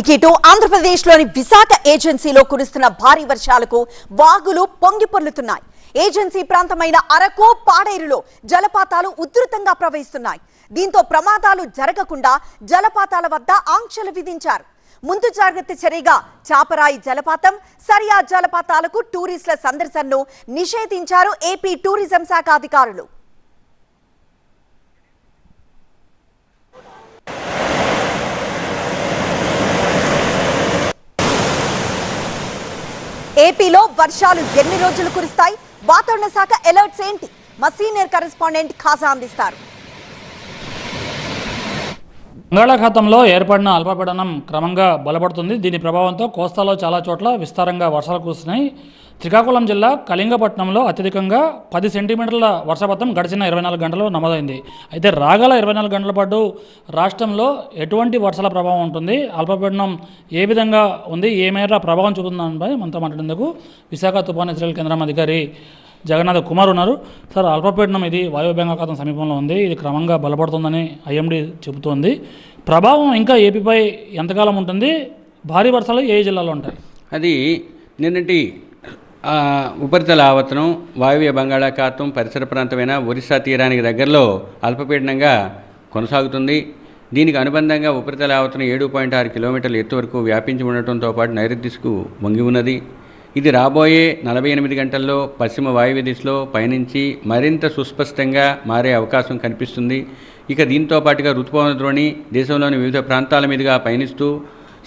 ఇక ఇటు ఆంధ్రప్రదేశ్లోని విశాఖ ఏజెన్సీలో కురుస్తున్న భారీ వర్షాలకు వాగులు పొంగి పొర్లుతున్నాయి. ఏజెన్సీ ప్రాంతమైన అరకు పాడేరులో జలపాతాలు ఉధృతంగా ప్రవహిస్తున్నాయి. దీంతో ప్రమాదాలు జరగకుండా జలపాతాల వద్ద ఆంక్షలు విధించారు. ముందు జాగ్రత్త చర్యగా చాపరాయి జలపాతం సరియా జలపాతాలకు టూరిస్టుల సందర్శనను నిషేధించారు ఏపీ టూరిజం శాఖ అధికారులు. ఏపీలో వర్షాలు ఎన్ని రోజులు కురుస్తాయి? వాతావరణ శాఖ అలర్ట్స్ ఏంటి? మా సీనియర్ కరెస్పాండెంట్ ఖాసా అందిస్తారు. బంగాళాఖాతంలో ఏర్పడిన అల్పపీడనం క్రమంగా బలపడుతుంది. దీని ప్రభావంతో కోస్తాలో చాలా చోట్ల విస్తారంగా వర్షాలు కురుస్తున్నాయి. శ్రీకాకుళం జిల్లా కళింగపట్నంలో అత్యధికంగా పది సెంటీమీటర్ల వర్షపాతం గడిచిన ఇరవై నాలుగు గంటలు నమోదైంది. అయితే రాగల ఇరవై నాలుగు గంటల పాటు రాష్ట్రంలో ఎటువంటి వర్షాల ప్రభావం ఉంటుంది? అల్పపీడనం ఏ విధంగా ఉంది? ఏ మేర ప్రభావం చూపుతుందని మనతో మాట్లాడేందుకు విశాఖ తుఫాన్ హెచ్చరికల కేంద్రం అధికారి జగన్నాథ్ కుమార్ ఉన్నారు. సార్ అల్పపీడనం ఇది వాయువ్య బంగాళాఖాతం సమీపంలో ఉంది. ఇది క్రమంగా బలపడుతుందని ఐఎండీ చెబుతోంది. ప్రభావం ఇంకా ఏపీపై ఎంతకాలం ఉంటుంది? భారీ వర్షాలు ఏ జిల్లాలో ఉంటాయి? అది నిన్నటి ఉపరితల ఆవర్తనం వాయువ్య బంగాళాఖాతం పరిసర ప్రాంతమైన ఒరిస్సా తీరానికి దగ్గరలో అల్పపీడనంగా కొనసాగుతుంది. దీనికి అనుబంధంగా ఉపరితల ఆవర్తనం ఏడు పాయింట్ ఆరు కిలోమీటర్ల ఎత్తు వరకు వ్యాపించి ఉండటంతో పాటు నైరుతి వంగి ఉన్నది. ఇది రాబోయే నలభై ఎనిమిది గంటల్లో పశ్చిమ వాయువ్య దిశలో పయనించి మరింత సుస్పష్టంగా మారే అవకాశం కనిపిస్తుంది. ఇక దీంతో పాటుగా ఋతుపవన ద్రోణి దేశంలోని వివిధ ప్రాంతాల మీదుగా పయనిస్తూ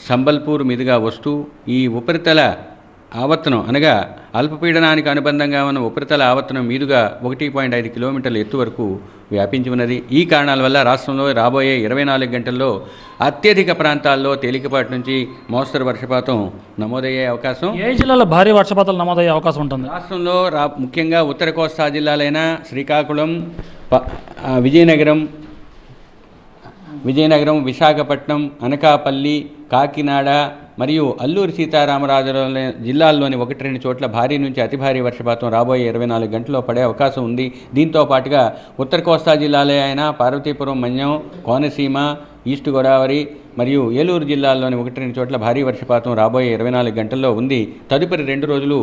సంబల్పూర్ మీదుగా వస్తూ ఈ ఉపరితల ఆవర్తనం అనగా అల్పపీడనానికి అనుబంధంగా ఉన్న ఉపరితల ఆవర్తనం మీదుగా ఒకటి పాయింట్ ఐదు కిలోమీటర్ల ఎత్తు వరకు వ్యాపించి ఉన్నది. ఈ కారణాల వల్ల రాష్ట్రంలో రాబోయే ఇరవై నాలుగు గంటల్లో అత్యధిక ప్రాంతాల్లో తేలికపాటి నుంచి మోస్తరు వర్షపాతం నమోదయ్యే అవకాశం. ఏ జిల్లాలో భారీ వర్షపాతాలు నమోదయ్యే అవకాశం ఉంటుంది? రాష్ట్రంలో రా ముఖ్యంగా ఉత్తర కోస్తా జిల్లాలైన శ్రీకాకుళం విజయనగరం విజయనగరం విశాఖపట్నం అనకాపల్లి కాకినాడ మరియు అల్లూరి సీతారామరాజు జిల్లాల్లోని ఒకటి రెండు చోట్ల భారీ నుంచి అతి భారీ వర్షపాతం రాబోయే ఇరవై నాలుగు గంటల్లో పడే అవకాశం ఉంది. దీంతో పాటుగా ఉత్తర కోస్తా జిల్లాలే అయిన పార్వతీపురం మన్యం కోనసీమ ఈస్ట్ గోదావరి మరియు ఏలూరు జిల్లాల్లోని ఒకటి రెండు చోట్ల భారీ వర్షపాతం రాబోయే ఇరవై నాలుగు గంటల్లో ఉంది. తదుపరి రెండు రోజులు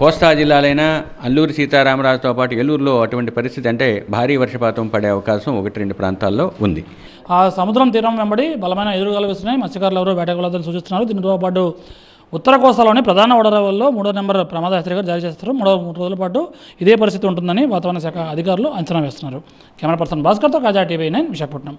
కోస్తా జిల్లాలైన అల్లూరి సీతారామరాజుతో పాటు ఏలూరులో అటువంటి పరిస్థితి అంటే భారీ వర్షపాతం పడే అవకాశం ఒకటి రెండు ప్రాంతాల్లో ఉంది. ఆ సముద్రం తీరం వెంబడి బలమైన ఎదురుగాలు వేస్తున్నాయి. మత్స్యకారులు ఎవరో వేటగాళ్ళని సూచిస్తున్నారు దీనితో పాటు ఉత్తర కోస్తాలోని ప్రధాన ఓడరవల్లో మూడో నెంబర్ ప్రమాద హెచ్చరిక జారీ చేస్తారు. మూడో మూడు రోజుల పాటు ఇదే పరిస్థితి ఉంటుందని వాతావరణ శాఖ అధికారులు అంచనా వేస్తున్నారు. కెమెరా పర్సన్ భాస్కర్తో కాజా టీవీ నైన్ విశాఖపట్నం.